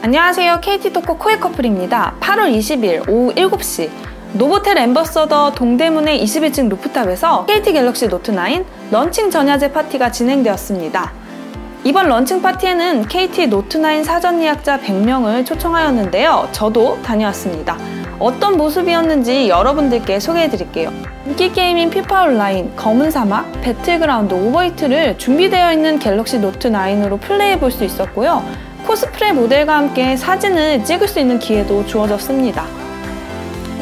안녕하세요. KT토크 코에 커플입니다. 8월 20일 오후 7시 노보텔 엠버서더 동대문의 21층 루프탑에서 KT 갤럭시 노트9 런칭 전야제 파티가 진행되었습니다. 이번 런칭 파티에는 KT 노트9 사전 예약자 100명을 초청하였는데요. 저도 다녀왔습니다. 어떤 모습이었는지 여러분들께 소개해드릴게요. 인기 게임인 피파 온라인, 검은 사막, 배틀그라운드, 오버히트를 준비되어 있는 갤럭시 노트9으로 플레이해볼 수 있었고요. 코스프레 모델과 함께 사진을 찍을 수 있는 기회도 주어졌습니다.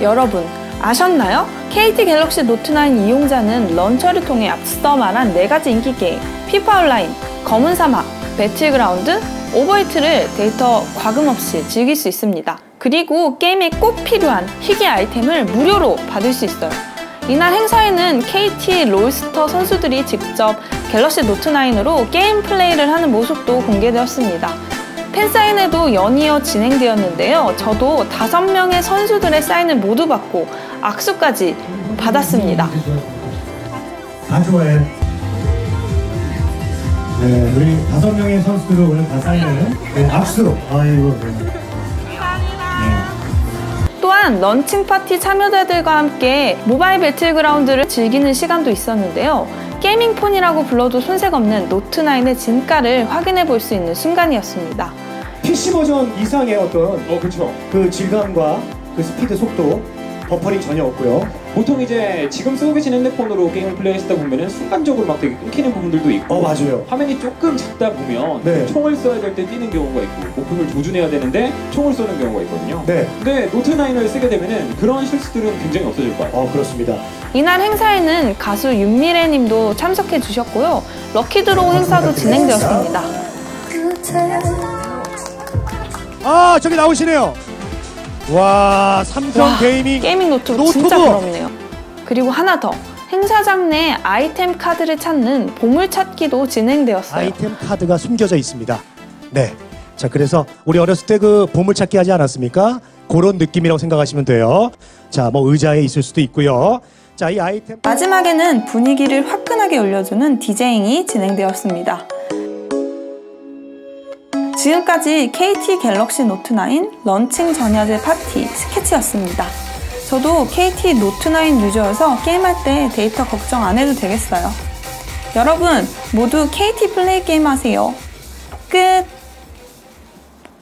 여러분, 아셨나요? KT 갤럭시 노트9 이용자는 런처를 통해 앞서 말한 4가지 인기 게임, 피파 온라인, 검은 사막, 배틀그라운드, 오버히트를 데이터 과금 없이 즐길 수 있습니다. 그리고 게임에 꼭 필요한 희귀 아이템을 무료로 받을 수 있어요. 이날 행사에는 KT 롤스터 선수들이 직접 갤럭시 노트9으로 게임 플레이를 하는 모습도 공개되었습니다. 팬사인회도 연이어 진행되었는데요. 저도 다섯 명의 선수들의 사인을 모두 받고 악수까지 받았습니다. 다 좋아해. 네, 우리 다섯 명의 선수들을 오늘 다 사인을 네, 악수. 아이고. 네. 또한 런칭 파티 참여자들과 함께 모바일 배틀그라운드를 즐기는 시간도 있었는데요. 게이밍폰이라고 불러도 손색 없는 노트9의 진가를 확인해 볼 수 있는 순간이었습니다. PC 버전 이상의 어떤 어, 그렇죠. 그 질감과 그 스피드 속도 버퍼링 전혀 없고요. 보통 이제 지금 쓰고 계신 핸드폰으로 게임을 플레이하시다 보면은 순간적으로 막 되게 끊기는 부분들도 있고 어 맞아요. 화면이 조금 작다 보면 네. 총을 써야 될 때 뛰는 경우가 있고 목표를 조준해야 되는데 총을 쏘는 경우가 있거든요. 네. 근데 노트 9을 쓰게 되면은 그런 실수들은 굉장히 없어질 거예요. 어 그렇습니다. 이날 행사에는 가수 윤미래 님도 참석해 주셨고요. 럭키드로우 행사도 진행되었습니다. 아 저기 나오시네요. 와 삼성 와, 게이밍 게이밍 노트북 노트북! 진짜 부럽네요. 그리고 하나 더. 행사장 내 아이템 카드를 찾는 보물 찾기도 진행되었어요. 아이템 카드가 숨겨져 있습니다. 네. 자 그래서 우리 어렸을 때 그 보물 찾기 하지 않았습니까? 그런 느낌이라고 생각하시면 돼요. 자 뭐 의자에 있을 수도 있고요. 자 이 아이템 마지막에는 분위기를 화끈하게 올려주는 디제잉이 진행되었습니다. 지금까지 KT 갤럭시 노트9 런칭 전야제 파티 스케치였습니다. 저도 KT 노트9 유저여서 게임할 때 데이터 걱정 안 해도 되겠어요. 여러분 모두 KT 플레이 게임 하세요. 끝!